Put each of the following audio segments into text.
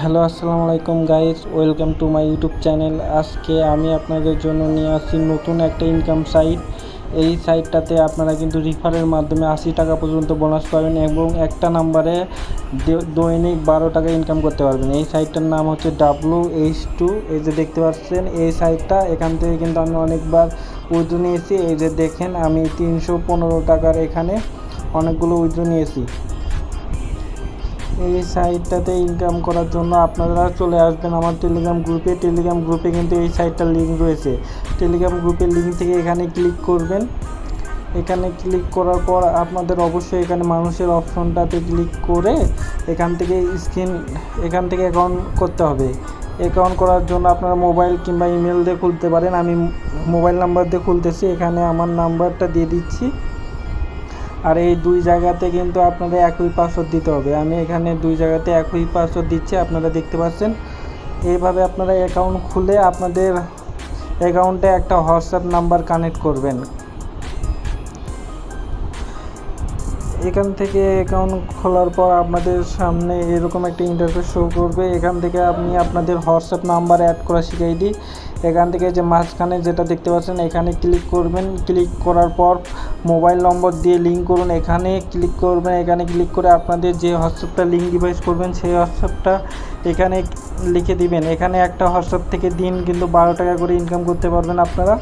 Hello, আসসালামু আলাইকুম guys welcome to my YouTube channel আজকে আমি আপনাদের জন্য নিয়ে আসছি নতুন একটা ইনকাম সাইট এই সাইটটাতে আপনারা কিন্তু রিফারের মাধ্যমে আশি টাকা পর্যন্ত বোনাস পাবেন এবং একটা নাম্বারে দৈনিক বারো টাকা ইনকাম করতে পারবেন। এই সাইটটার নাম হচ্ছে ডাব্লু এইচ টু এই যে দেখতে পাচ্ছেন, এই সাইটটা এখান থেকে কিন্তু আমি অনেকবার উইথড্র নিয়েছি। এই যে দেখেন, আমি তিনশো পনেরো টাকার এখানে অনেকগুলো উইথড্র নিয়েছি। এই সাইটটাতে ইনকাম করার জন্য আপনারা চলে আসবেন আমার টেলিগ্রাম গ্রুপে টেলিগ্রাম গ্রুপে কিন্তু এই সাইটটার লিঙ্ক রয়েছে। টেলিগ্রাম গ্রুপের লিঙ্ক থেকে এখানে ক্লিক করবেন। এখানে ক্লিক করার পর আপনাদের অবশ্যই এখানে মানুষের অপশনটাতে ক্লিক করে এখান থেকে স্ক্রিন এখান থেকে অ্যাকাউন্ট করতে হবে। অ্যাকাউন্ট করার জন্য আপনারা মোবাইল কিংবা ইমেল দিয়ে খুলতে পারেন। আমি মোবাইল নাম্বার দিয়ে খুলতেছি। এখানে আমার নাম্বারটা দিয়ে দিচ্ছি। আর এই দুই জায়গাতে কিন্তু আপনাদের একই পাসওয়ার্ড দিতে হবে। আমি এখানে দুই জায়গাতে একই পাসওয়ার্ড দিচ্ছি, আপনারা দেখতে পাচ্ছেন। এইভাবে আপনারা অ্যাকাউন্ট খুলে আপনাদের অ্যাকাউন্টে একটা হোয়াটসঅ্যাপ নাম্বার কানেক্ট করবেন। এখান থেকে অ্যাকাউন্ট খোলার পর আপনাদের সামনে এরকম একটা ইন্টারফেস শো করবে। এখান থেকে আপনি আপনাদের হোয়াটসঅ্যাপ নাম্বার অ্যাড করা শিখিয়ে দিই। এখান থেকে যে মাঝখানে যেটা দেখতে পাচ্ছেন, এখানে ক্লিক করবেন। ক্লিক করার পর মোবাইল নম্বর দিয়ে লিঙ্ক করুন। এখানে ক্লিক করবেন। এখানে ক্লিক করে আপনাদের যে হোয়াটসঅ্যাপটা লিঙ্ক ডিভাইস করবেন, সেই হোয়াটসঅ্যাপটা এখানে লিখে দিবেন। এখানে একটা হোয়াটসঅ্যাপ থেকে দিন, কিন্তু বারো টাকা করে ইনকাম করতে পারবেন আপনারা।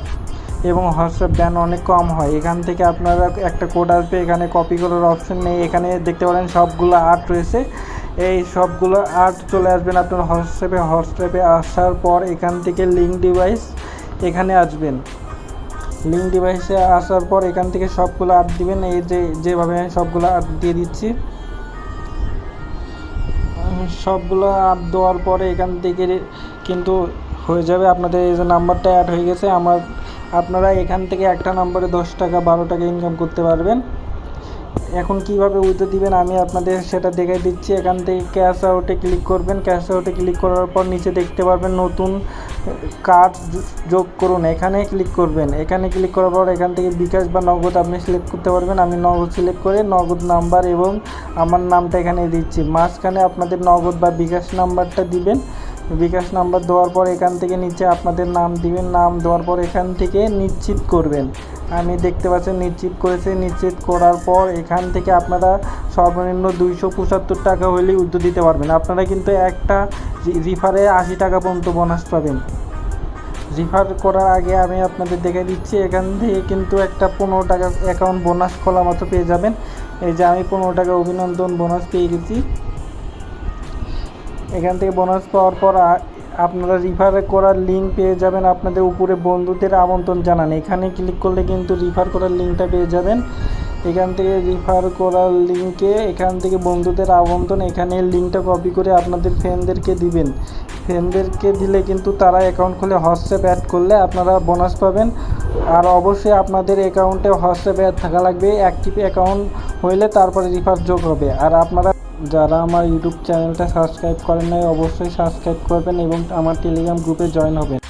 এবং হোয়াটসঅ্যাপ ব্যান অনেক কম হয়। এখান থেকে আপনারা একটা কোড আসবে, এখানে কপি করার অপশন নেই। এখানে দেখতে পারেন সবগুলো আর্ট রয়েছে। এই সবগুলো আর্ট চলে আসবেন আপনার হোয়াটসঅ্যাপে। হোয়াটসঅ্যাপে আসার পর এখান থেকে লিঙ্ক ডিভাইস এখানে আসবেন। লিঙ্ক ডিভাইসে আসার পর এখান থেকে সবগুলো আর্ট দিবেন। এই যে, যেভাবে আমি সবগুলো আর্ট দিয়ে দিচ্ছি। সবগুলো আপ দেওয়ার পরে এখান থেকে কিন্তু হয়ে যাবে। আপনাদের এই যে নাম্বারটা অ্যাড হয়ে গেছে। আমার আপনারা এখান থেকে একটা নম্বরে দশ টাকা, বারো টাকা ইনকাম করতে পারবেন। এখন কীভাবে উইথড্র দিবেন আমি আপনাদের সেটা দেখে দিচ্ছি। এখান থেকে ক্যাশ আউটে ক্লিক করবেন। ক্যাশ আউটে ক্লিক করার পর নিচে দেখতে পারবেন নতুন কার্ড যোগ করুন। এখানে ক্লিক করবেন। এখানে ক্লিক করার পর এখান থেকে বিকাশ বা নগদ আপনি সিলেক্ট করতে পারবেন। আমি নগদ সিলেক্ট করে নগদ নাম্বার এবং আমার নামটা এখানে দিচ্ছি। মাঝখানে আপনাদের নগদ বা বিকাশ নাম্বারটা দিবেন। বিকাশ নাম্বার দেওয়ার পর এখান থেকে নিচে আপনাদের নাম দিবেন, নাম দেওয়ার পর এখান থেকে নিশ্চিত করবেন। আমি দেখতে পাচ্ছেন নিশ্চিত করেছি, নিশ্চিত করার পর এখান থেকে আপনারা সর্বনিম্ন দুইশো পঁচাত্তর টাকা হলেই উদ্যোগ দিতে পারবেন। আপনারা কিন্তু একটা রিফারে আশি টাকা পর্যন্ত বোনাস পাবেন। রিফার করার আগে আমি আপনাদের দেখে দিচ্ছি, এখান থেকে কিন্তু একটা পনেরো টাকা অ্যাকাউন্ট বোনাস খোলা মতো পেয়ে যাবেন। এই যে আমি পনেরো টাকা অভিনন্দন বোনাস পেয়ে গেছি। এখান থেকে বোনাস পাওয়ার পর আপনারা রিফার করার লিঙ্ক পেয়ে যাবেন আপনাদের উপরে বন্ধুদের আমন্ত্রণ জানান। এখানে ক্লিক করলে কিন্তু রিফার করার লিঙ্কটা পেয়ে যাবেন। এখান থেকে রিফার করার লিঙ্কে এখান থেকে বন্ধুদের আমন্ত্রণ, এখানে লিঙ্কটা কপি করে আপনাদের ফ্রেন্ডদেরকে দিবেন। ফ্রেন্ডদেরকে দিলে কিন্তু তারা অ্যাকাউন্ট খুলে হোয়াটসঅ্যাপ অ্যাড করলে আপনারা বোনাস পাবেন। আর অবশ্যই আপনাদের অ্যাকাউন্টে হোয়াটসঅ্যাপ অ্যাড থাকা লাগবে। অ্যাক্টিভ অ্যাকাউন্ট হইলে তারপরে রিফার যোগ হবে। আর আপনারা যারা আমার ইউটিউব চ্যানেলটা সাবস্ক্রাইব করেন নাই, অবশ্যই সাবস্ক্রাইব করবেন এবং আমার টেলিগ্রাম গ্রুপে জয়েন হবেন।